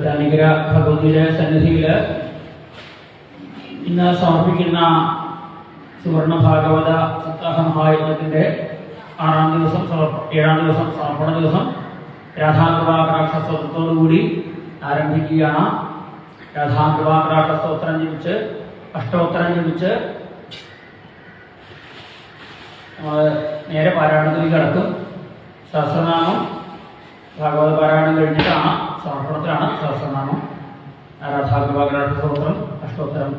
കഥാനികര ഭഗവതിയുടെ സന്നിധിയിൽ ഇന്ന് സമർപ്പിക്കുന്ന സുവർണ ഭാഗവത സപ്താഹ മഹായജ്ഞത്തിന്റെ ആറാം ദിവസം ഏഴാം ദിവസം സമർപ്പണ ദിവസം രാധാകൃപാകടാക്ഷസ്തോത്രത്തോടുകൂടി ആരംഭിക്കുകയാണ്. രാധാകൃപാകടാക്ഷ ജപിച്ച് അഷ്ടോത്തരം ജപിച്ച് നേരെ പാരായണത്തിലേക്ക് കടക്കും. സഹസ്രനാമം ഭാഗവത പാരായണം കഴിഞ്ഞിട്ടാണ്. సహస్రపుత్రాణ సహస్రనామం. రథాగ్రభాగ్రాట స్తోత్రం అష్టోత్తరం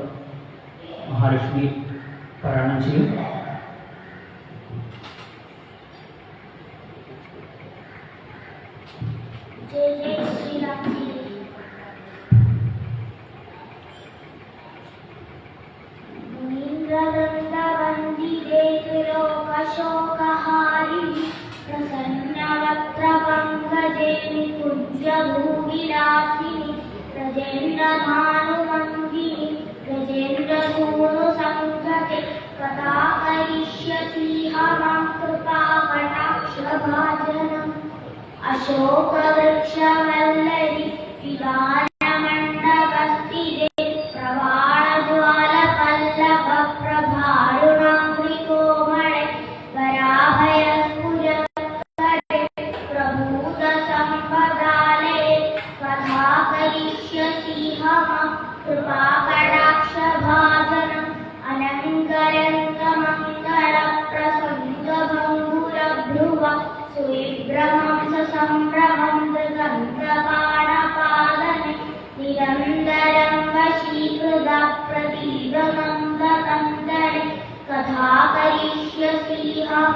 మహాలక్ష్మి పారాయణం చేయం జయ జయ శ్రీరామ్. गजेन्द्रभानुमङ्गी गजेन्द्रगुणसङ्गते कदा करिष्यसीह माँ कृपाकटाक्षभाजनम् अशोकवृक्षवल्लरि विलास करिष्यसि हम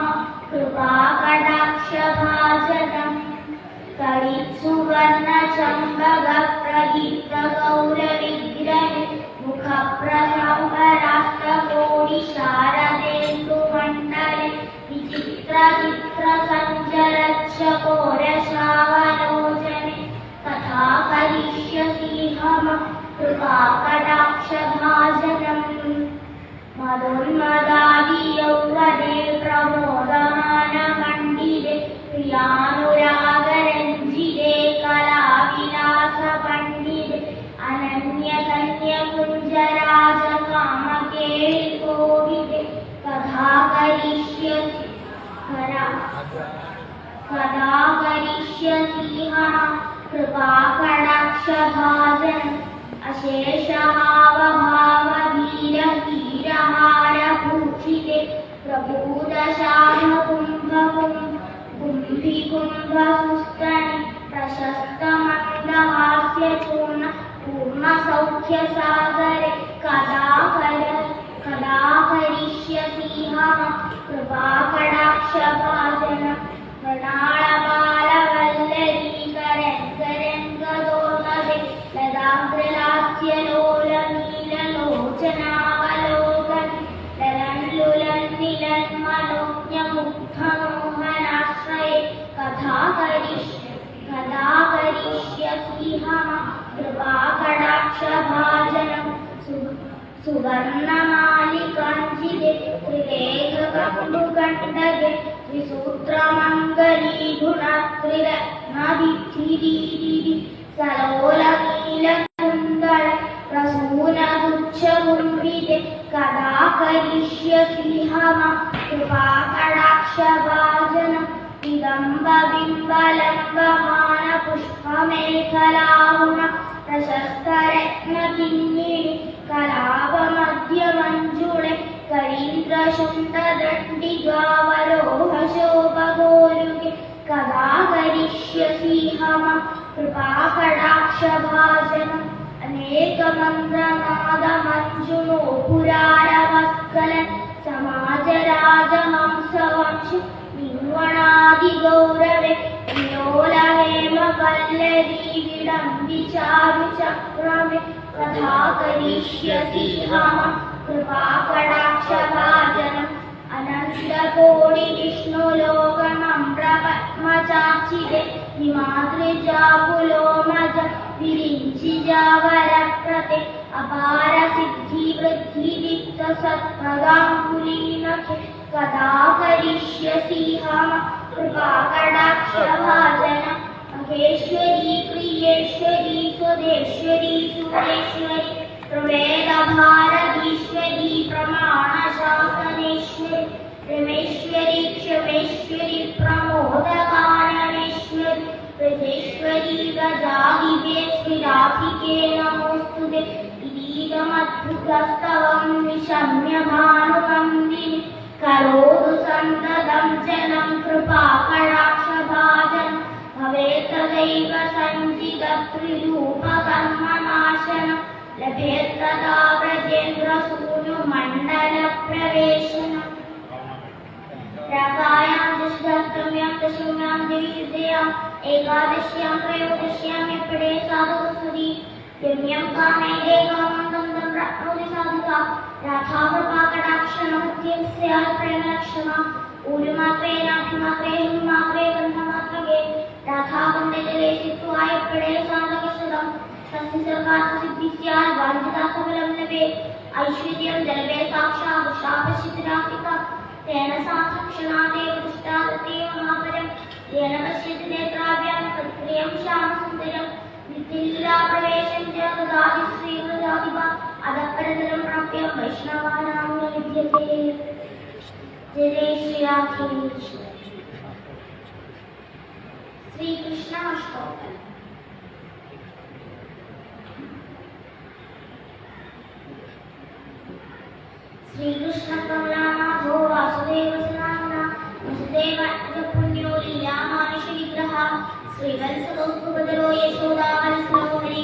कृपाकटाक्षभाजनम् कलित्सुवर्णचम्बगप्रदीप्तगौरविग्रहे मुखप्रसम्भराष्ट्रकोटिशारदेन्दुमण्डले सौख्यसागरे कदा कर कदा करिष्यसि मम कृपाकटाक्षपासन प्रणाळबालवल्लरीकरङ्गरङ्गदोर्णदे लदाग्रलास्य लोलनीललोचनावलोकन ललन्लुलन्निलन्मनोज्ञमुग्धमोहनाश्रये कथा करिष्य कदा करिष्यसि मम कृपा सुवर्णमालिकाञ्जिते सुवर्णमालिकाण्डके त्रिसूत्रमङ्गली गुण त्रिरत्नदि प्रसूनगुच्छष्य सिंह कृपा कडाक्षभाजनम् इदम्बिम्बलम्बवानपुष्पमेखला പ്രശസ്തരത്ന കിങ്ങിണി കലാപമധ്യമഞ്ജുളെ കരീന്ദ്രശുണ്ടദണ്ഡികാവലോഹശോഭഗോരുകെ കഥാ കരിഷ്യസിഹമ കൃപാകടാക്ഷഭാചനം അനേകമന്ത്രനാദമഞ്ജുനോ പുരാരവസ്കല സമാജരാജഹംസവംശു നിർവണാദിഗൗരവേ ലോലാഹേമവല്ലരി വിളംബിചാരു ചക്രമേ കഥാകരിഷ്യസി മമ കൃപാകടാക്ഷഭാജനം. അനന്തകോടി വിഷ്ണുലോകമമ്രപത്മചാക്ഷിതെ നിമാതൃജാകുലോമജ വിരിഞ്ചിജാവരപ്രതെ അപാര സിദ്ധി വൃദ്ധി വിത്തസത്പ്രദാം കുലീനഖെ കഥാകരിഷ്യസി മമ കൃപാകടാക്ഷഭാചനം മഹേശ്വരി പ്രിയേശ്വരി സ്വദേശരി സുരേശ്വരി പ്രവേദ ഭാരതീശ്വരി പ്രമാണശാസനേശ്വരി രമേശ്വരി ക്ഷമേശ്വരി പ്രമോദകാരണേശ്വരി പ്രജേശ്വരി നമോസ്തുതേ. കിരീടമദ്ഭുതസ്തവം നിശമ്യഭാനു കരോതു സന്തതം ജനം കൃപാകടാക്ഷഭാജൻ ഭവേത്തദൈവ സഞ്ചിതത്രിരൂപകർമ്മനാശനം ലഭേത്തദാ വ്രജേന്ദ്രസൂനുമണ്ഡലപ്രവേശനം രാഗായാം ദശദത്തമ്യാം ദശമ്യാം ദ്വിവിശുദ്ധയാം ഏകാദശ്യാം ത്രയോദശ്യാം എപ്പടെ സാധുസ്തുതി രമ്യം കാമേതേ കാമന്തം തം പ്രാപ്നോതി സാധുക രാധാകൃപാകടാക്ഷണമധ്യസ്യാൽ പ്രേമലക്ഷണ ഊരുമാത്രേനാഭിമാത്രേ ഹിമാത്രേ ബന്ധമാത്രകേ എപ്പടെ സാധകശതം സസ്യസർഗാത്മസിദ്ധിസ്യാൽ വാഞ്ചിതാസഫലം ലഭേ ഐശ്വര്യം ജലവേ സാക്ഷാത് ശാപശിഥിരാധിക തേന സാക്ഷണാദേവ ദൃഷ്ടാദത്തേ മഹാപരം തേന പശ്യതി നേത്രാഭ്യാം തത്പ്രിയം ശ്യാമസുന്ദരം നിത്യലീലാപ്രവേശം ച ദദാതി अधपरतनं प्राप्य वैष्णवानां मे विद्यते जयेश्वराधीश श्रीकृष्णाष्टोकम् श्रीकृष्णकरुणामाधो वासुदेवसनाम्ना वसुदेव पुण्यो लीलामानुषविग्रहः श्रीवत्सगोस्तुपदरो यशोदावनसरोवरे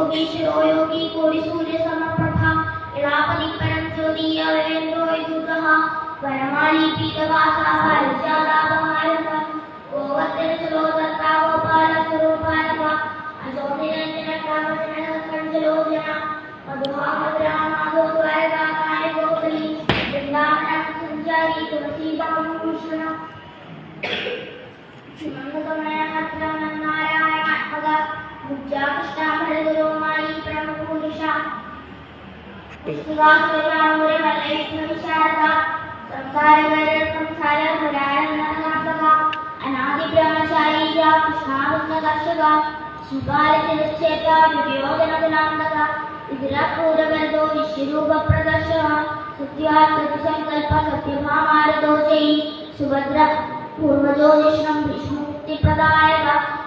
गोपी शिरोयोगी कोटि सूर्य समप्रभा इलापति परम ज्योति अवेन्द्रो युगः वरमाली पीतवासा परिजादा भारत गोवर्धन चलो दत्ता गोपाल स्वरूपानवा अजोनिरंजन कामजन कंजलो जना मधुहामद्रामा ബുദ്ധ്യാകൃഷ്ണാഭരതരോമായി പ്രമുഖപുരുഷ വിശ്വാസരാമൂരെ വല്ലൈഷ്ണവിശാരദ സംസാരകര സംസാരപുരാണനാഥക അനാദി ബ്രഹ്മചാരി കൃഷ്ണാവൃന്ന കർഷക ശിവാലചലക്ഷേത്ര വിയോജനദനാന്തക ഇതിരപൂരവരദോ വിശ്വരൂപ പ്രദർശന സത്യാ സത്യസങ്കൽപ്പ സത്യഭാമാരദോ ജയി സുഭദ്ര പൂർവജോതിഷ്ണം ജഗദ്ഗുരു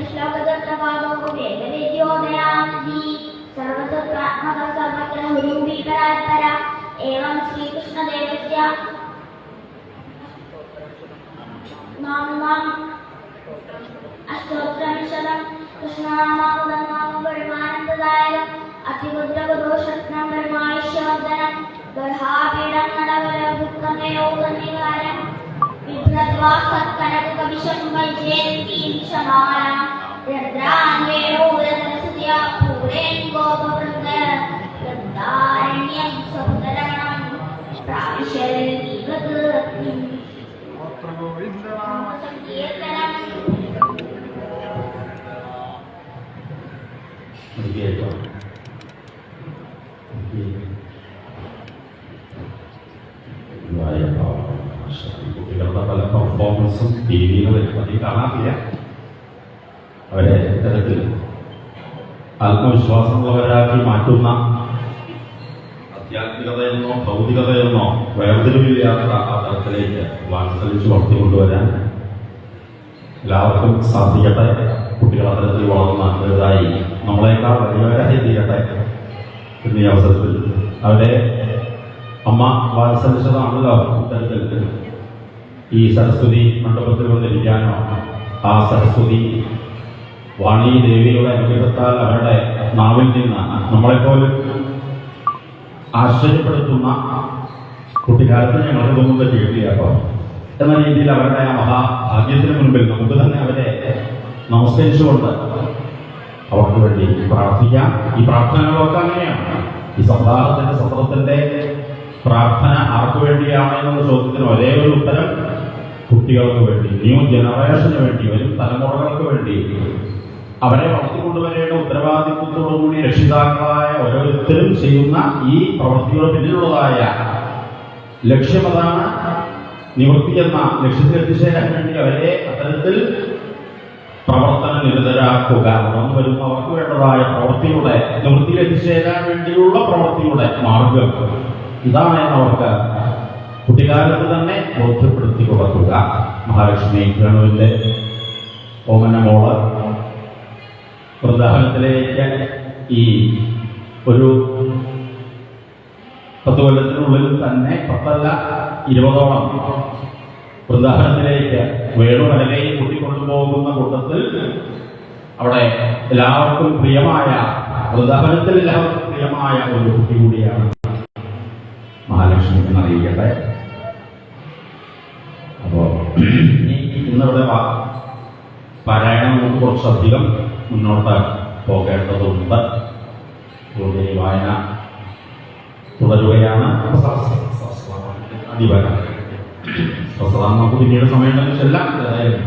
വസ്ത്രാവഹാരക പുണ്യശ്ലോകദത്തപാദോ വേദവേദ്യോദയാനന്ദി സർവതത്രാത്മക സർവത്ര ഹുരൂപീകരാത്പര ഏവം ശ്രീകൃഷ്ണദേവസ്യ നാമം അഷ്ടോത്തരമിശതം കൃഷ്ണനാമാവതനാമ പരമാനന്ദദായകം അതിമുദ്രകദോഷത്നം പരമായുഷ്യവർദ്ധനം ഗർഹാപീഠം നടവരഭുക്കമയോഗനിവാരം വിഭ്രദ്വാ സത്കനകവിഷം വൈജയന്തീം ക്ഷമാരം രദ്രാന്വേണോരതരസത്യ പൂരേൻ ഗോപവൃന്ദ വൃന്ദാരണ്യം സമുദരണം പ്രാവിശൽ ദീപക് സങ്കീർത്തനം കേട്ടോ കുട്ടികളുടെ പല പെർഫോമൻസും ടി വിയിൽ അധികം കാണാറില്ല. അവരെ ഇത്തരത്തിൽ ആത്മവിശ്വാസമുള്ളവരാക്കി മാറ്റുന്ന ആധ്യാത്മികതയെന്നോ ഭൗതികതയെന്നോ വേർതിരിവില്ലാത്ത ആ തലത്തിലേക്ക് വാത്സലിച്ച് വളർത്തിക്കൊണ്ടുവരാൻ എല്ലാവർക്കും സാധിക്കട്ടെ. കുട്ടികൾ അത്തരത്തിൽ വളർന്ന വലുതായി നമ്മളെക്കാൾ വലിയവരായി തീരട്ടെ? എന്നീ അവസരത്തിൽ. അവരെ അമ്മ വാത്സലിച്ചതാണല്ലോ ഇത്തരത്തിൽ ഈ സരസ്വതി മണ്ഡപത്തിൽ വന്നിരിക്കാനോ ആ സരസ്വതി വാണി ദേവിയുടെ അനുഗ്രഹത്താൽ അവരുടെ നാവിൽ നിന്ന് നമ്മളെപ്പോലും ആശ്ചര്യപ്പെടുത്തുന്ന കുട്ടിക്കാലത്ത് ഞങ്ങൾക്ക് തോന്നുന്നത് കേട്ടിയപ്പോൾ എന്ന രീതിയിൽ അവരുടെ ആ മഹാഭാഗ്യത്തിന് മുൻപിൽ നമുക്ക് തന്നെ അവരെ നമസ്കരിച്ചുകൊണ്ട് അവർക്ക് വേണ്ടി പ്രാർത്ഥിക്കാം. ഈ പ്രാർത്ഥനകളൊക്കെ അങ്ങനെയാണ്. ഈ സപ്താഹത്തിന്റെ സത്രത്തിന്റെ പ്രാർത്ഥന ആർക്ക് വേണ്ടിയാണ് എന്നുള്ള ചോദ്യത്തിന് ഒരേ ഒരു ഉത്തരം കുട്ടികൾക്ക് വേണ്ടി ന്യൂ ജനറേഷന് വേണ്ടി വരും തലമുറകൾക്ക് വേണ്ടി. അവരെ വളർത്തിക്കൊണ്ടുവരേണ്ട ഉത്തരവാദിത്വത്തോടുകൂടി രക്ഷിതാക്കളായ ഓരോരുത്തരും ചെയ്യുന്ന ഈ പ്രവൃത്തിയുടെ പിന്നിലുള്ളതായ ലക്ഷ്യമതാണ് നിവൃത്തി എന്ന ലക്ഷ്യത്തിൽ എത്തിച്ചേരാൻ വേണ്ടി അവരെ അത്തരത്തിൽ പ്രവർത്തന നിരതരാക്കുക. വന്നു വരുന്ന അവർക്ക് വേണ്ടതായ പ്രവൃത്തിയുടെ നിവൃത്തിയിൽ എത്തിച്ചേരാൻ വേണ്ടിയുള്ള പ്രവൃത്തിയുടെ മാർഗം. ഇതാണ് അവർക്ക് കുട്ടിക്കാലത്ത് തന്നെ ബോധ്യപ്പെടുത്തി കൊടുക്കുക. മഹാലക്ഷ്മി പ്രണുവിന്റെ ഓമന മോൾ. വൃന്ദാവനത്തിലേക്ക് ഈ ഒരു പത്ത് കൊല്ലത്തിനുള്ളിൽ തന്നെ പത്തല്ല ഇരുപതോളം വൃന്ദാവനത്തിലേക്ക് വേണു വലകയും കൂട്ടിക്കൊണ്ടുപോകുന്ന കൂട്ടത്തിൽ അവിടെ എല്ലാവർക്കും പ്രിയമായ വൃന്ദാവനത്തിൽ എല്ലാവർക്കും പ്രിയമായ ഒരു കുട്ടി കൂടിയാണ്. മഹാലക്ഷ്മി അറിയിക്കട്ടെ അപ്പോൾ ഇന്നിവിടെ പാരായണം നമുക്ക് കുറച്ചധികം മുന്നോട്ട് പോകേണ്ടതുണ്ട്. അതുകൊണ്ട് ഈ വായന തുടരുകയാണ്. അതിവരം സഹസ്രാം നമുക്ക് പിന്നീട് സമയമുണ്ടെങ്കിൽ ചെല്ലാം ഏതായാലും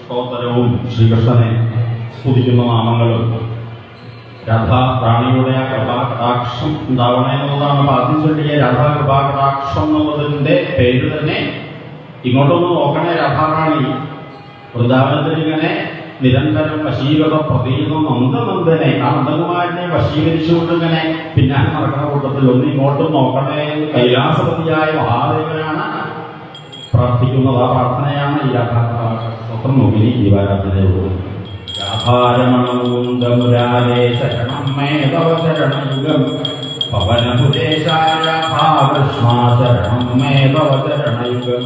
സ്തോത്രവും ശ്രീകൃഷ്ണനെ സ്തുതിക്കുന്ന നാമങ്ങളും. രാധാ കൃപാകടാക്ഷം ഉണ്ടാവണം എന്നുള്ളതാണ് അപ്പൊ ആദ്യം ചൊല്ലിയ രാധാ കൃപാകടാക്ഷം എന്നുള്ളതിന്റെ പേര് തന്നെ ഇങ്ങോട്ടൊന്ന് നോക്കണേ രാധാറാണി. വൃന്ദാവനത്തിൽ ഇങ്ങനെ നിരന്തരം വശീകത പ്രതീകം നന്ദനന്ദനെ ആ നന്ദകുമാരനെ വശീകരിച്ചുകൊണ്ട് ഇങ്ങനെ പിന്നാലെ നടക്കുന്ന കൂട്ടത്തിൽ ഒന്ന് ഇങ്ങോട്ടും നോക്കണേ കൈലാസപതിയായ മഹാദേവനാണ് പ്രാർത്ഥിക്കുന്നത്. ആ പ്രാർത്ഥനയാണ് ഈ സ്വത്രം നോക്കി ദീപാരാധനയോട് രാധാരമണമുരാരേ ശരണം മേ തവ ശരണയുഗം പവനപുരേശായ ഭാകൃഷ്ണാ ശരണം മേ തവ ശരണയുഗം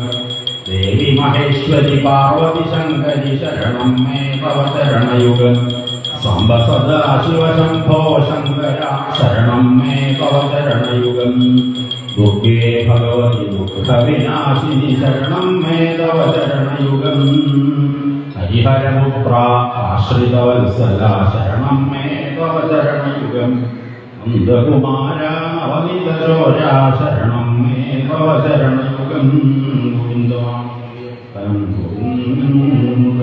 ദേവി മഹേശ്വരി പാർവതി ശങ്കരി ശരണം മേ തവ ശരണയുഗം സാംബ സദാ ശിവ ശംഭോ ശങ്കര ശരണം മേ തവ ശരണയുഗം ദുർഗേ ഭഗവതി ദുഃഖവിനാശിനി ശരണം മേ തവ ഹരിഹരപുത്ര ആശ്രിതവത്സല ശരണം മേ ശരണയുഗം നന്ദകുമാര നവനിതരോര ശരണം മേ ശരണയുഗം ഗോവിന്ദം ഗോവിന്ദ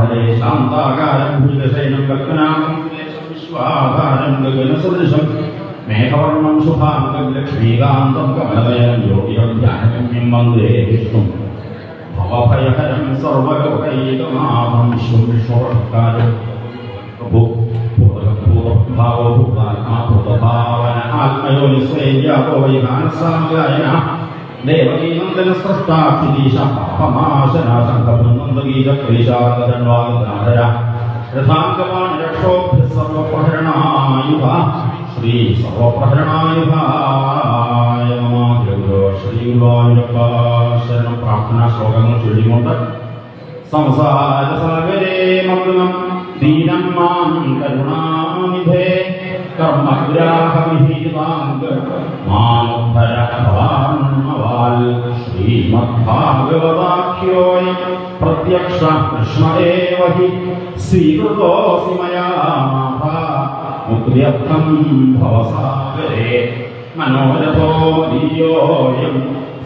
ഹരേ ശാന്താകാരം ഭൂതശൈനം കൽപ്പനാമം വിശ്വാധാരം ഗഗനസദൃശം. മേഘവർണം ശുഭാംഗം ലക്ഷ്മീകാന്തം യോഗികം ധ്യാനഗമ്യം വന്ദേ വിഷ്ണു ഭവഭയഹരം സർവലോകൈകമാഭം പാപമാശനാശങ്കബൃന്ദഗീത ക്ലേശാകരൺവാഗധാര രഥാംഗമാണ് രക്ഷോഭ്യ സർവപ്രഹരണായുധ ശ്രീ സർവപ്രഹരണായുധായ നമാഗ്രഹോ ശ്രീ ഗുരുവായൂരപ്പ ശരണം പ്രാർത്ഥനാ ശ്ലോകങ്ങൾ ചൊല്ലിക്കൊണ്ട് സംസാരസാഗരേ മഗ്നം ദീനം മാം കരുണാനിധേ ശ്രീമദ്ഭാഗവതാഖ്യോയം പ്രത്യക്ഷ കൃഷ്ണ ഏവ ഹി സ്വീകൃതോऽസി മയാ മാതാ മുക്തിയർത്ഥം ഭവസാഗരേ മനോരഥോ ധീയോയം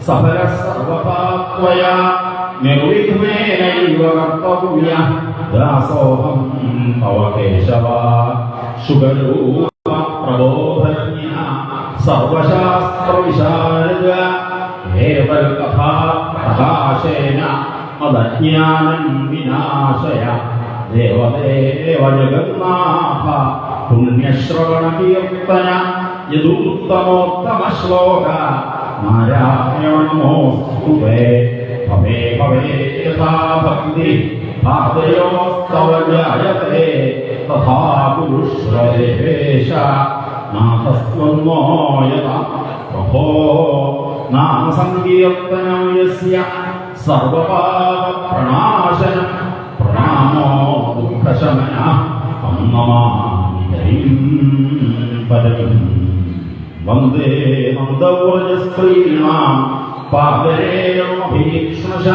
സഫല സർവപാത്വയ നിർവിഘ്നേനൈവ കർത്തവ്യ ദാസോഹം തവ കേശവ ശുഭരൂപ പ്രബോധന്യ സർവശാസ്ത്ര വിശാരദ ഏതൽ കഥാ പ്രകാശേന മദജ്ഞാനം വിനാശയ ദേവദേവ ജഗന്നാഥ പുണ്യശ്രവണ കീർത്തന യദുത്തമോത്തമ ശ്ലോക നാരായണമോസ്തുതേ. ഭവേ ഭവേ യഥാ ഭക്തി. ഭാവയോസ്തവ ജായത്തെ തഥാ കുരുശ്രദേവേശ നാഥസ്ത്വന്മോയത പ്രഭോ നാമ സങ്കീർത്തനം യസ്യ. സർവപാപപ്രണാശനം. പ്രണാമോ ദുഃഖശമന. നമാമി ഹരിം പരം വന്ദേ നന്ദവ്രജസ്ത്രീണാം പാദരേണമഭീക്ഷ്ണശ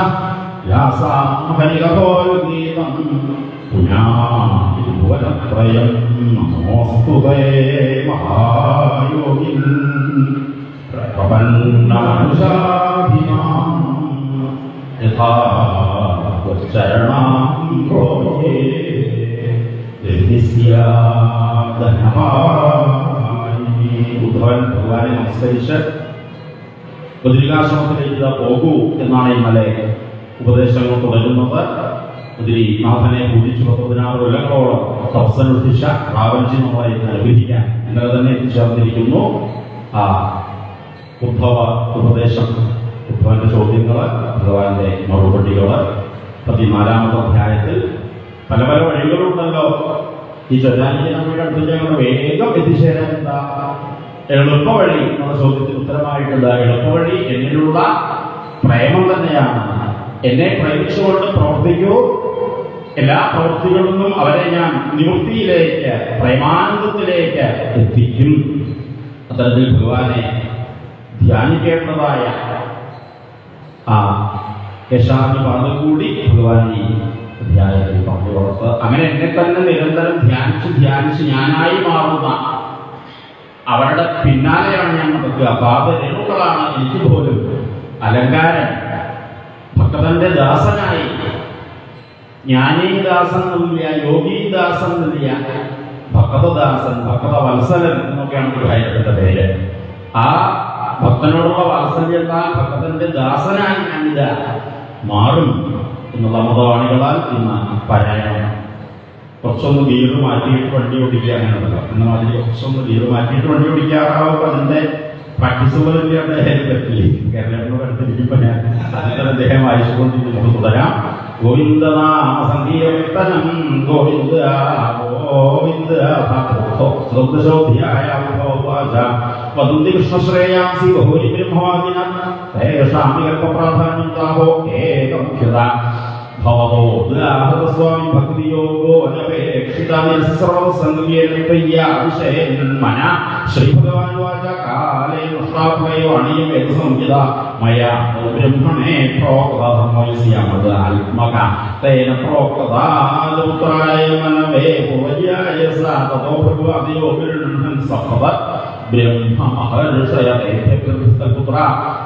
വ്യാസാമഹനികപോൽഗീതം പുനാതിഭുവനത്രയം നമോസ്തുതേ മഹായോഗിൻ പ്രപന്നമനുഷാഭിമാം യഥാ ചരണാം ഇതാ പോകൂ എന്നാണ് ഇന്നലെ ഉപദേശങ്ങൾ തുടരുന്നത് ഒത്തിരി നാഥനെ പൂജിച്ചു പതിനാറ് കൊല്ലങ്ങളോളം തപസ്സനുഷ്ഠിച്ച പ്രാപഞ്ചി നമ്മളെ ഇന്ന് അനുഗ്രഹിക്കാൻ ഇന്നലെ തന്നെ എത്തിച്ചേർന്നിരിക്കുന്നു ആ ഉദ്ധവ ഉപദേശം ഉദ്ധവന്റെ ചോദ്യങ്ങൾ ഭഗവാന്റെ മറുപടികൾ പതിനാലാമത്തെ അധ്യായത്തിൽ പല പല വഴികളുണ്ടല്ലോ ഈ ചൊല്ലാനിക്ക് നമ്മുടെ അടുത്ത് ഞങ്ങൾ വേഗം എത്തിച്ചേരാൻ എന്താ എളുപ്പവഴി നമ്മുടെ ചോദ്യത്തിന് ഉത്തരമായിട്ടുള്ള എളുപ്പവഴി എന്നിലുള്ള പ്രേമം തന്നെയാണ്. എന്നെ പ്രേമിച്ചുകൊണ്ട് പ്രവർത്തിക്കൂ. എല്ലാ പ്രവൃത്തികളിൽ നിന്നും അവരെ ഞാൻ നിവൃത്തിയിലേക്ക് പ്രേമാനന്ദത്തിലേക്ക് എത്തിക്കും. അത്തരത്തിൽ ഭഗവാനെ ധ്യാനിക്കേണ്ടതായ ആ യശാഭിപാദം കൂടി ഭഗവാൻ അങ്ങനെ എന്നെ തന്നെ നിരന്തരം ധ്യാനിച്ച് ധ്യാനിച്ച് ഞാനായി മാറുന്ന അവരുടെ പിന്നാലെയാണ് ഞാൻ നടക്കുക. പാപരേണുക്കളാണ് എനിക്ക് പോലും അലങ്കാരം ഭക്തന്റെ ദാസനായി. ജ്ഞാനീദാസൻ എന്നില്ല യോഗീദാസൻ എന്നില്ല. ഭക്തദാസൻ ഭക്തവത്സലൻ എന്നൊക്കെയാണ് ഗുരുവായൂരപ്പന്റെ പേര്. ആ ഭക്തനോടുള്ള വാത്സല്യത്താൽ ഭക്തന്റെ ദാസനായി ഞാനിത് മാറും എന്നുള്ള മതവാണികളാൽ ഇന്ന് പാരായണം കുറച്ചൊന്ന് വീട് മാറ്റിയിട്ട് വണ്ടി ഓടിക്കുക അങ്ങനെയുണ്ടല്ലോ എന്ന മാതിരി കുറച്ചൊന്ന് വീട് മാറ്റിയിട്ട് വണ്ടി ഓടിക്കാറാവുമ്പോൾ അതിന്റെ പ്രാക്ടീസ് പോലെ അദ്ദേഹം പറ്റില്ലേ കേരളത്തിനോട് അടുത്തിരിക്കുമ്പോൾ ഞാൻ അദ്ദേഹം വായിച്ചുകൊണ്ടിരിക്കുന്നത് തുടരാം. ഗോവിന്ദ സങ്കീർത്തനം ഗോവിന്ദ ഗോവിന്ദ ശ്രദ്ധശോധ്യായ വദന്തി കൃഷ്ണശ്രേയാംസി ബഹൂരി ബ്രഹ്മാദിന തേഷാമികൽപ്പ പ്രാധാന്യം താപോ ഏകമുഖ്യത ഭവതോ സ്വാമി ഭക്തിയോഗോ അനപേക്ഷിതസർവസംഗീർത്തയ്യാവിഷയൻ ശ്രീഭഗവാൻ വാച കാലേ നഷ്ടാഭയോ അണിയം യത്സംഹിത മയാ ബ്രഹ്മണേ പ്രോക്തധർമ്മസ്യാമത് ആത്മക തേന പ്രോക്തദാലുത്രായ മനവേ പൂജ്യായ സാ തതോ ഭഗവതിയോ ഗൃഹൻ സഭവ ബ്രഹ്മ മഹർഷയതേഭ്യകൃതപുത്ര ദേവദാന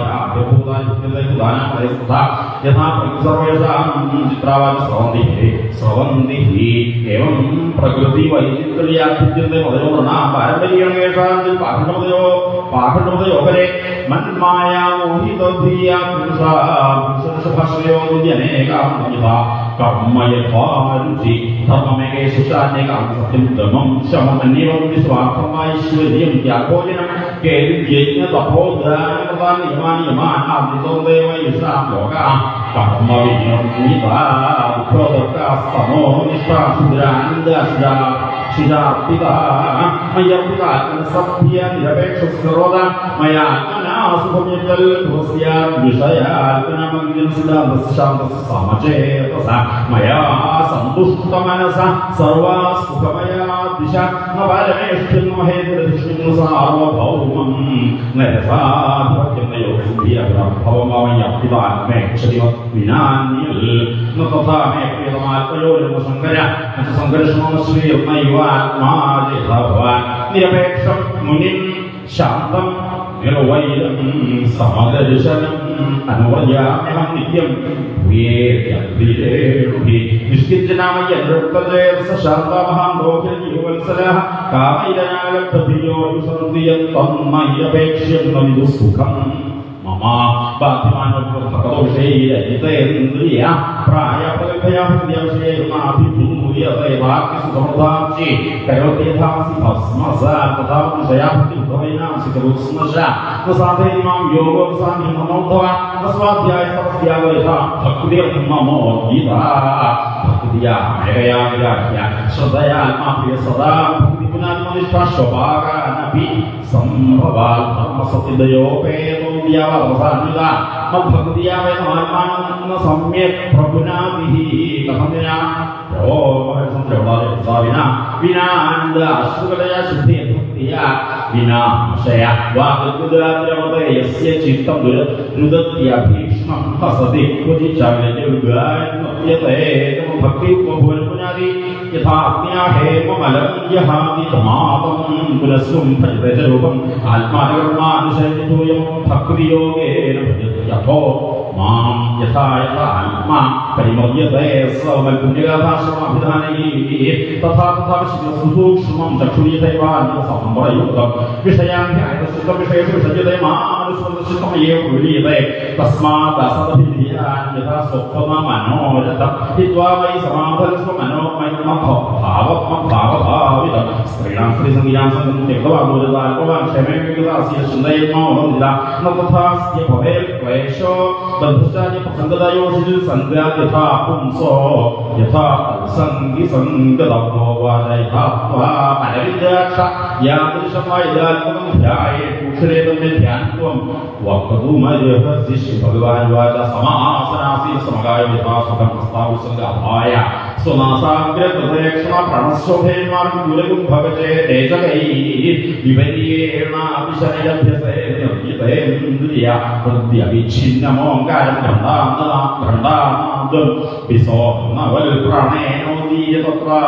തഥ യഥാ സർവേഷാം ചിത്രാവാൻ സ്രവന്തി സ്രവന്തി ഏവം പ്രകൃതി വൈചിത്ര്യാഭിദ്യത്തെ മധുരവർണ പാരമ്പര്യേഷാം പാഠമതയോ പാഠമതയോപരെ കർമ്മയഭാരുചി ധർമ്മമേകേ ശുശാന്യകാം സത്യം ധർമ്മം ശമം അന്യവും സ്വാർത്ഥമാശ്വര്യം ത്യാഗോചനം കേന്ദ്രയജ്ഞ തപോധാനകൃതാ നിയമാനിയമാൻ ആദിതോ ദേവയുഷ सत्यं धर्मं शममन्येवं विस्वार्थमाैश्वर्यं त्यागोजनं केवलं यज्ञ तपोदानकृतान् नियमानि यमान् आदितो देव यशां लोकाः कर्म विनिर्मिता दुःखदुःखास्तमो निष्ठा शुद्रानन्दाशुरा शिरार्पिता मयर्पिता सभ्य निरपेक्षस्करोद मया अनासुभम्यजल भवस्या विषयाल्पनमग्निं सिद्धान्तशान्तस्य समचेतसा मया സന്തുഷ്ടമനസ സർവാ സുഖമയാ ദിശ സാർവഭൗമം നിരപേക്ഷം മുനിം ശാന്തം നിറവൈരം സമദർശനം അനുവജാമ്യഹം നിത്യം നിഷ്കിഞ്ചനാമയ്യ നൃത്തജയ ശാന്താമഹാം ലോകവത്സരഃ കാമൈരനാലബ്ധയോ സമൃദ്ധിയം തന്മയ്യപേക്ഷ്യം നന്ദു സുഖം. മമ ബാധ്യമാനോ ബാധ്യമാനോഷേന്ദ്രിയ പ്രായപ്രഗഭയാഭ്യവിഷയേമാഭിഭൂയതൈവാക്യസുഖമൃതാംശി കരോതേധാസി ഭസ്മസാ തഥാ വിഷയാഭക്തിഭവൈനാംസി കരോസ്മശ ന സാധൈമാം യോഗോ സാമി മനോധവ ന സ്വാധ്യായ തപസ്യാവൈധ ഭക്തിർമമോ ഗീത ഭക്തിയാ മേഘയാ വിരാഹ്യ ശ്രദ്ധയാത്മാപ്രിയ സദാ ഭക്തി പുനാത്മനിഷ്ഠ സ്വഭാഗാനപി സംഭവാൽ ധർമ്മസത്യദയോപേതോദ്യാവസാനിത മദ്ഭക്തിയാവേദമാത്മാനം സമ്യക് പ്രഭുനാഭിः കഥമിനാ വിനാനന്ദ അശ്രുകലയ ശുദ്ധി ഭക്തിയ വിനാശയ വാഗ്ദുരാദ്രമതയസ്യ ചിത്തം ദുരദ്രുതത്യഭീഷ്മം ഹസതി ക്വചിച്ചാഗ്നജുഗായത്തെ ഭക്തി ഉപഭുവനപുനാദി യഥാ ആത്മാനകർമാനുശരിതൂയം ഭക്തിയോഗേന ഭജത്യഥോ മാം യഥാ യഥാ ആത്മാ പരിമര്യത്തെ സ്വമൽപുണ്യകാഭാശ്രമാഭിധാനൈः തഥാ തഥാ സുസൂക്ഷ്മം ചക്ഷുരീതൈവാന്യസംവരയുക്തം വിഷയാന്ധ്യായതസുഖം വിഷയേഷു വിഷജ്യത്തെ മാമനുസ്വന്തസുഖമയേവ പ്രവീയത്തെ തസ്മാത് അസദഭിധ്യാൻ യഥാ സ്വപ്ന മനോരഥം. ഹിത്വാ വൈ സമാധരസ്വ മനോമൈമഭാവഭാവഭാവിതം സ്ത്രീണാം സ്ത്രീ സംഗീയാം സംഗം ത്യക്തവാദൂരതാൽപവാൻ ക്ഷമേ വിഗതാസ്യ ചിന്തയന്മോഹമില്ല ന തഥാസ്യ ഭവേ ക്ലേശോ ബദ്ധശ്ചായ പ്രസംഗതയോഷിൽ സംഗാത് യഥാ പുംസോ യഥാ സംഗി സംഗതോ വാചയഥാത്വാ അനവിദ്യാക്ഷ യാദൃശമായ ഇതാത്മകം ധ്യായേ കൂക്ഷരേതം ധ്യാനത്വം വക്തുമരഹസി ഭഗവാൻ വാച സമാസനാസി സമകായ യഥാസുഖം സുഖം പ്രസ്താവ സംഗായ സ്വനാസാഗ്രതേക്ഷണ പ്രണശോഭേന്മാർക്ക് ഗുരുകും ഭഗജേ തേജകൈ വിപരീണ അഭിശരയഭ്യസേന്ദ്രിയ ഹൃദ്യവിഛിന്നമോങ്കാരം ഖണ്ഡാന്തനാം ഖണ്ഡാനാദം വിസോന്നവൽ പ്രാണേനോദീയ തത്രാ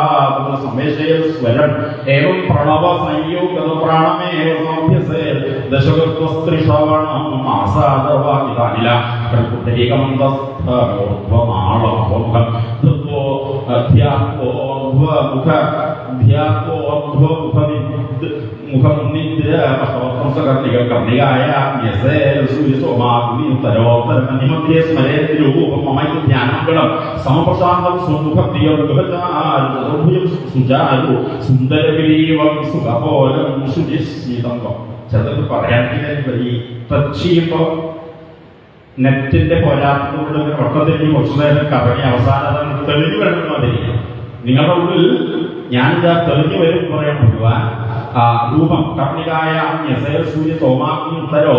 സമേശയ സ്വരം ഏവം പ്രണവ സംയോഗത പ്രാണമേവ സമഭ്യസേ ദശകത്വസ്ത്രിശ്രവണം ആസാദവാദിതാനില. പ്രകൃതൈകമന്തസ്ഥോർധ്വമാളമോർധ്വം ധൃത്വോ മുഖമുന്നിന്ദ്ര പഷ്ടവസ്ത്രകർണിക കർണികായ ധ്യാനമംഗളം സമപ്രശാന്തം സുമുഖപ്രിയോർഗുഭചാരുഭുജം സുചാരു സുന്ദരഗരീവം സുഖപോലം ശുചിസ്മിതം ചിലതൊക്കെ പറയാൻ ഈ ചെയ്യുമ്പോൾ നെറ്റിന്റെ പോരാട്ടത്തോട് വട്ടത്തിൽ കുറച്ചു നേരം കറങ്ങി അവസാനം തെളിഞ്ഞു വരണം മാതിരി നിങ്ങളുടെ ഉള്ളിൽ ഞാനിതാ തെളിഞ്ഞു വരും പറയാൻ ആ രൂപം കർണികായ സൂര്യ സോമാഗ്നി ഉത്തരോ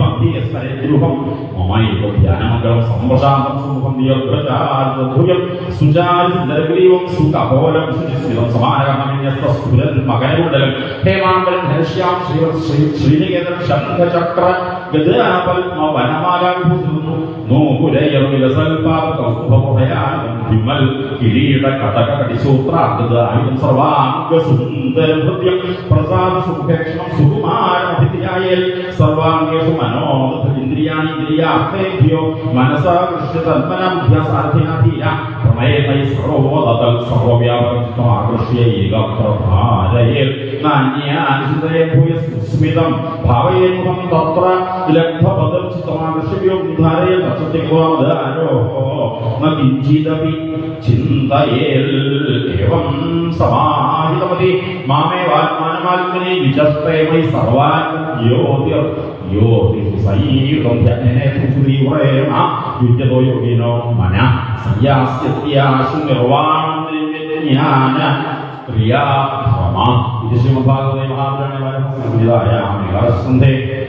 തരണി ഭക്തി സ്മരേ രൂപം മമായി ധ്യാനമംഗളം സംപ്രശാന്തം സുമുഖം ദീർഘചാരുഭുജം സുചാരു സുന്ദരഗ്രീവം സുഖപോലം ശുചിസ്മിതം സമാനകർമ്മന്യസ്ത സ്ഫുരൻ മകരകുണ്ടലം ഹേമാമ്പലം ധനുഷ്യാം ശ്രീവ ശ്രീ ശ്രീനികേതൻ ശംഖചക്ര ഗദാപത്മ വനമാലാവിഭൂഷിക്കുന്നു നൂപുരയം വിലസൽപാപ കൗസ്തുഭമോഹയാനം വിമൽ കിരീട കടക കടിസൂത്രാകൃതായുധം സർവാംഗ സുന്ദര ഹൃദ്യം പ്രസാദ സുഖേക്ഷണം സുകുമാരമഭിധിയായേൽ സർവാംഗേഷു മനോമുഖ ഇന്ദ്രിയാണി ഇന്ദ്രിയാർത്ഥേഭ്യോ മനസാ കൃഷ്ണ തന്മന പ്രണയമയി സർവോദതൽ സർവവ്യാപകമാകൃഷ്യ ഏകപ്രഭാരയേൽ നാന്യാനുസൃതയെ ഭൂയ സുസ്മിതം ഭാവയേമുഖം തത്ര ലബ്ധപദം ചിത്തമാകർഷയോ ഉദ്ധാരയ തത്സത്യഗ്വാമധാരോ ന കിഞ്ചിദപി ചിന്തയേൽ. ഏവം സമാഹിതമതി. മാമേവാത്മാനമാത്മനെ വിചസ്തേമൈ സർവാൻ Jyothir yo te kusai ron ya nene kusuri wa e ma yu te do yo gino mana saya setia sumerwan ya na kriya dharma ite sima bhagavate mahaprana vara samhila ya amila sandhe